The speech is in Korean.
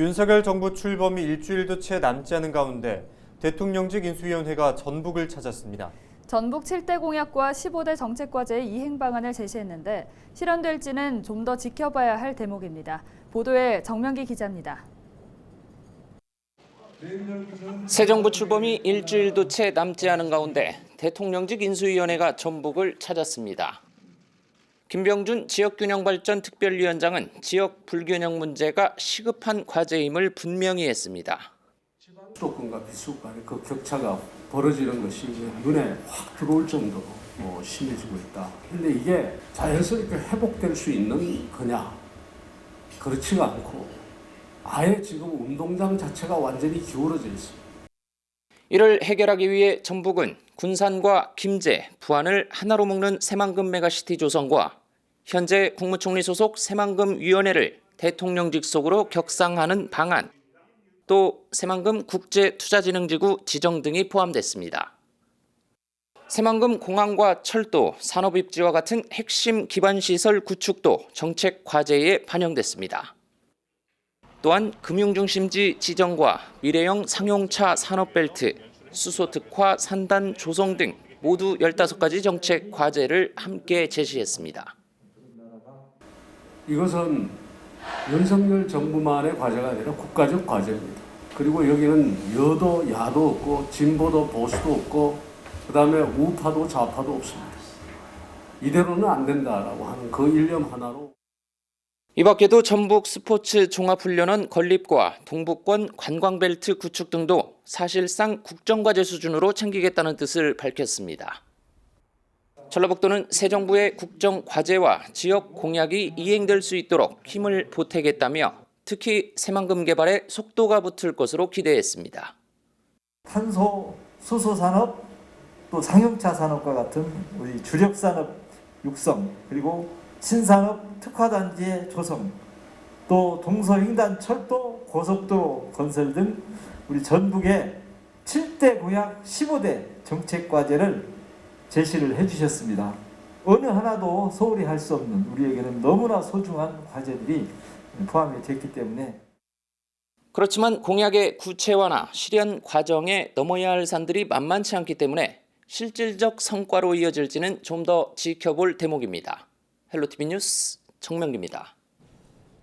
윤석열 정부 출범이 일주일도 채 남지 않은 가운데 대통령직 인수위원회가 전북을 찾았습니다. 전북 7대 공약과 15대 정책과제의 이행 방안을 제시했는데 실현될지는 좀 더 지켜봐야 할 대목입니다. 보도에 정명기 기자입니다. 새 정부 출범이 일주일도 채 남지 않은 가운데 대통령직 인수위원회가 전북을 찾았습니다. 김병준 지역균형발전 특별위원장은 지역 불균형 문제가 시급한 과제임을 분명히 했습니다. 수도권과 비수도 간의 그 격차가 벌어지는 것이 눈에 확 들어올 정도로 뭐 심해지고 있다. 근데 이게 자연스럽게 회복될 수 있는 거냐? 그렇지가 않고 아예 지금 운동장 자체가 완전히 기울어져 있습니다. 이를 해결하기 위해 전북은 군산과 김제, 부안을 하나로 묶는 새만금 메가시티 조성과 현재 국무총리 소속 새만금 위원회를 대통령 직 속으로 격상하는 방안, 또 새만금 국제투자진흥지구 지정 등이 포함됐습니다. 새만금 공항과 철도, 산업 입지와 같은 핵심 기반 시설 구축도 정책 과제에 반영됐습니다. 또한 금융 중심지 지정과 미래형 상용차 산업 벨트, 수소 특화 산단 조성 등 모두 15가지 정책 과제를 함께 제시했습니다. 이것은 윤석열 정부만의 과제가 아니라 국가적 과제입니다. 그리고 여기는 여도 야도 없고 진보도 보수도 없고 그 다음에 우파도 좌파도 없습니다. 이대로는 안 된다라고 하는 그 일념 하나로 이 밖에도 전북 스포츠 종합훈련원 건립과 동북권 관광벨트 구축 등도 사실상 국정과제 수준으로 챙기겠다는 뜻을 밝혔습니다. 전라북도는 새 정부의 국정 과제와 지역 공약이 이행될 수 있도록 힘을 보태겠다며 특히 새만금 개발에 속도가 붙을 것으로 기대했습니다. 탄소 수소 산업 또 상용차 산업과 같은 우리 주력 산업 육성 그리고 신산업 특화단지의 조성 또 동서횡단 철도 고속도로 건설 등 우리 전북의 7대 공약 15대 정책 과제를 제시를 해주셨습니다. 어느 하나도 소홀히 할 수 없는 우리에게는 너무나 소중한 과제들이 포함이 됐기 때문에 그렇지만 공약의 구체화나 실현 과정에 넘어야 할 산들이 만만치 않기 때문에 실질적 성과로 이어질지는 좀 더 지켜볼 대목입니다. 헬로티비 뉴스 정명기입니다.